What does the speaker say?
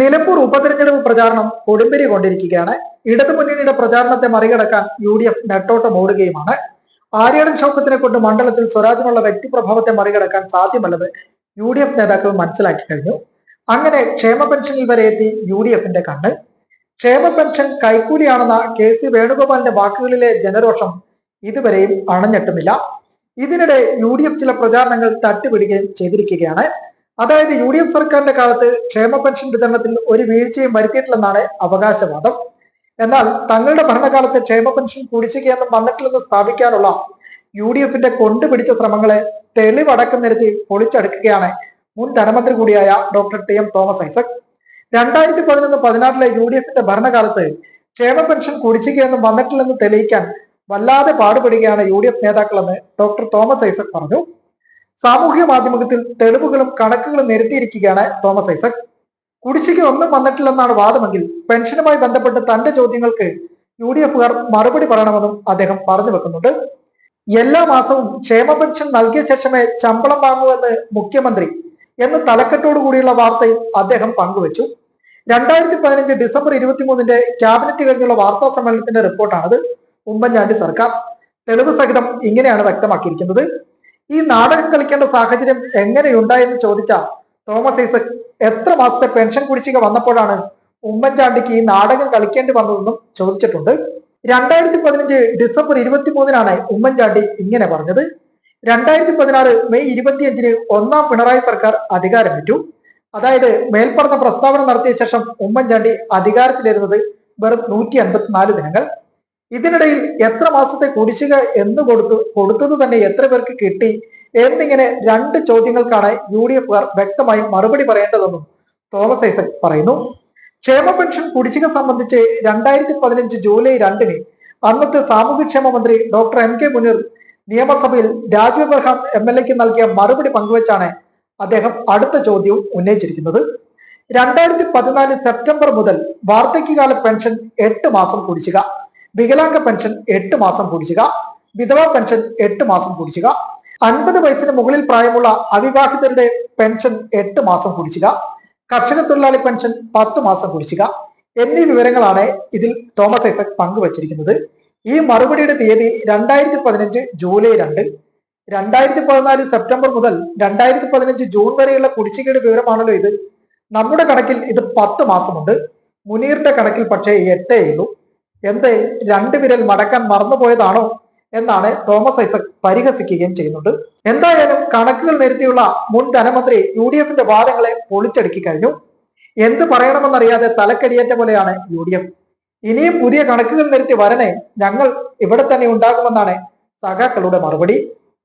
നിലമ്പൂർ ഉപതെരഞ്ഞെടുപ്പ് പ്രചാരണം കൊടുമ്പിരി കൊണ്ടിരിക്കുകയാണ്. ഇടതുമുന്നണിയുടെ പ്രചാരണത്തെ മറികടക്കാൻ യു ഡി എഫ് നെട്ടോട്ടം ഓടുകയുമാണ്. ആര്യാടൻ ഷൗക്കത്തിനെ കൊണ്ട് മണ്ഡലത്തിൽ സ്വരാജിനുള്ള വ്യക്തിപ്രഭാവത്തെ മറികടക്കാൻ സാധ്യമല്ലെന്ന് യു ഡി എഫ് നേതാക്കൾ മനസ്സിലാക്കി കഴിഞ്ഞു. അങ്ങനെ ക്ഷേമ പെൻഷനിൽ വരെ എത്തി യു ഡി എഫിന്റെ കണ്ണ്. ക്ഷേമ പെൻഷൻ കൈക്കൂലിയാണെന്ന കെ സി വേണുഗോപാലിന്റെ വാക്കുകളിലെ ജനരോഷം ഇതുവരെയും അണഞ്ഞെട്ടുന്നില്ല ഇതിനിടെ യു ഡി എഫ് ചില പ്രചാരണങ്ങൾ തട്ടുപിടിക്കുകയും ചെയ്തിരിക്കുകയാണ്. അതായത് യു ഡി എഫ് സർക്കാരിന്റെ കാലത്ത് ക്ഷേമ പെൻഷൻ വിതരണത്തിൽ ഒരു വീഴ്ചയും വരുത്തിയിട്ടില്ലെന്നാണ് അവകാശവാദം. എന്നാൽ തങ്ങളുടെ ഭരണകാലത്ത് ക്ഷേമ പെൻഷൻ കുടിശ്ശികയൊന്നും വന്നിട്ടില്ലെന്ന് സ്ഥാപിക്കാനുള്ള യു ഡി എഫിന്റെ കൊണ്ടുപിടിച്ച ശ്രമങ്ങളെ തെളിവടക്കം നിരത്തി പൊളിച്ചടുക്കുകയാണ് മുൻ ധനമന്ത്രി കൂടിയായ doctor T M Thomas Isaac. രണ്ടായിരത്തി പതിനൊന്ന് പതിനാറിലെ യു ഡി എഫിന്റെ ഭരണകാലത്ത് ക്ഷേമ പെൻഷൻ കുടിശ്ശികയൊന്നും വന്നിട്ടില്ലെന്ന് തെളിയിക്കാൻ വല്ലാതെ പാടുപെടുകയാണ് യു ഡി എഫ് നേതാക്കളെന്ന് ഡോക്ടർ തോമസ് ഐസക് പറഞ്ഞു. സാമൂഹ്യ മാധ്യമത്തിൽ തെളിവുകളും കണക്കുകളും നിരത്തിയിരിക്കുകയാണ് തോമസ് ഐസക്. കുടിശ്ശിക ഒന്നും വന്നിട്ടില്ലെന്നാണ് വാദമെങ്കിൽ പെൻഷനുമായി ബന്ധപ്പെട്ട് തന്റെ ചോദ്യങ്ങൾക്ക് യു ഡി എഫുകാർ മറുപടി പറയണമെന്നും അദ്ദേഹം പറഞ്ഞു വെക്കുന്നുണ്ട്. എല്ലാ മാസവും ക്ഷേമ പെൻഷൻ നൽകിയ ശേഷമേ ശമ്പളം എന്ന് മുഖ്യമന്ത്രി എന്ന് തലക്കെട്ടോടു കൂടിയുള്ള വാർത്തയും അദ്ദേഹം പങ്കുവച്ചു. രണ്ടായിരത്തി പതിനഞ്ച് ഡിസംബർ ഇരുപത്തിമൂന്നിന്റെ ക്യാബിനറ്റ് കഴിഞ്ഞുള്ള വാർത്താ സമ്മേളനത്തിന്റെ റിപ്പോർട്ടാണത് ഉമ്മൻചാണ്ടി സർക്കാർ. തെളിവ് സഹിതം ഇങ്ങനെയാണ് വ്യക്തമാക്കിയിരിക്കുന്നത്. ഈ നാടകം കളിക്കേണ്ട സാഹചര്യം എങ്ങനെയുണ്ടായെന്ന് ചോദിച്ച തോമസ് ഐസക് എത്ര മാസത്തെ പെൻഷൻ കുടിശ്ശിക വന്നപ്പോഴാണ് ഉമ്മൻചാണ്ടിക്ക് ഈ നാടകം കളിക്കേണ്ടി വന്നതെന്നും ചോദിച്ചിട്ടുണ്ട്. രണ്ടായിരത്തി പതിനഞ്ച് ഡിസംബർ ഇരുപത്തിമൂന്നിനാണ് ഉമ്മൻചാണ്ടി ഇങ്ങനെ പറഞ്ഞത്. രണ്ടായിരത്തി പതിനാറ് മെയ് ഇരുപത്തിയഞ്ചിന് ഒന്നാം പിണറായി സർക്കാർ അധികാരമേറ്റു. അതായത് മേൽപ്പറഞ്ഞ പ്രസ്താവന നടത്തിയ ശേഷം ഉമ്മൻചാണ്ടി അധികാരത്തിലിരുന്നത് വെറും നൂറ്റി അൻപത്തിനാല് ദിനങ്ങൾ. ഇതിനിടയിൽ എത്ര മാസത്തെ കുടിശ്ശിക എന്ന് കൊടുത്തു കൊടുത്തത് തന്നെ എത്ര പേർക്ക് കിട്ടി എന്നിങ്ങനെ രണ്ട് ചോദ്യങ്ങൾക്കാണ് യു ഡി എഫുകാർ വ്യക്തമായി മറുപടി പറയേണ്ടതെന്നും തോമസ് ഐസക് പറയുന്നു. ക്ഷേമ പെൻഷൻ കുടിശ്ശിക സംബന്ധിച്ച് രണ്ടായിരത്തി പതിനഞ്ച് ജൂലൈ രണ്ടിന് അന്നത്തെ സാമൂഹ്യക്ഷേമ മന്ത്രി ഡോക്ടർ എം കെ മുനീർ നിയമസഭയിൽ രാജു എബ്രഹാം എം എൽ എക്ക് നൽകിയ മറുപടി പങ്കുവച്ചാണ് അദ്ദേഹം അടുത്ത ചോദ്യവും ഉന്നയിച്ചിരിക്കുന്നത്. രണ്ടായിരത്തി പതിനാല് സെപ്റ്റംബർ മുതൽ വാർദ്ധക്യകാല പെൻഷൻ എട്ട് മാസം കുടിശ്ശിക. വികലാംഗ പെൻഷൻ എട്ട് മാസം കുടിശ്ശിക വിധവ പെൻഷൻ എട്ട് മാസം കുടിശ്ശിക അൻപത് വയസ്സിന് മുകളിൽ പ്രായമുള്ള അവിവാഹിതരുടെ പെൻഷൻ എട്ട് മാസം കുടിശ്ശിക കർഷക തൊഴിലാളി പെൻഷൻ പത്ത് മാസം കുടിശ്ശിക എന്നീ വിവരങ്ങളാണ് ഇതിൽ തോമസ് ഐസക് പങ്കുവച്ചിരിക്കുന്നത്. ഈ മറുപടിയുടെ തീയതി രണ്ടായിരത്തി പതിനഞ്ച് ജൂലൈ രണ്ട് രണ്ടായിരത്തി പതിനാല് സെപ്റ്റംബർ മുതൽ രണ്ടായിരത്തി പതിനഞ്ച് ജൂൺ വരെയുള്ള കുടിശ്ശികയുടെ വിവരമാണല്ലോ ഇത്. നമ്മുടെ കണക്കിൽ ഇത് പത്ത് മാസമുണ്ട്. മുനീറിന്റെ കണക്കിൽ പക്ഷേ എട്ടേ ഉള്ളൂ. എന്തേ രണ്ട് വിരൽ മടക്കാൻ മറന്നുപോയതാണോ എന്നാണ് തോമസ് ഐസക് പരിഹസിക്കുകയും ചെയ്യുന്നുണ്ട്. എന്തായാലും കണക്കുകൾ നിരത്തിയുള്ള മുൻ ധനമന്ത്രി യു ഡി എഫിന്റെ വാദങ്ങളെ പൊളിച്ചടുക്കി കഴിഞ്ഞു. എന്ത് പറയണമെന്നറിയാതെ തലക്കടിയേറ്റ പോലെയാണ് യു ഡി എഫ്. ഇനിയും പുതിയ കണക്കുകൾ നിരത്തി വരണേ ഞങ്ങൾ ഇവിടെ തന്നെ ഉണ്ടാകുമെന്നാണ് സഖാക്കളുടെ മറുപടി.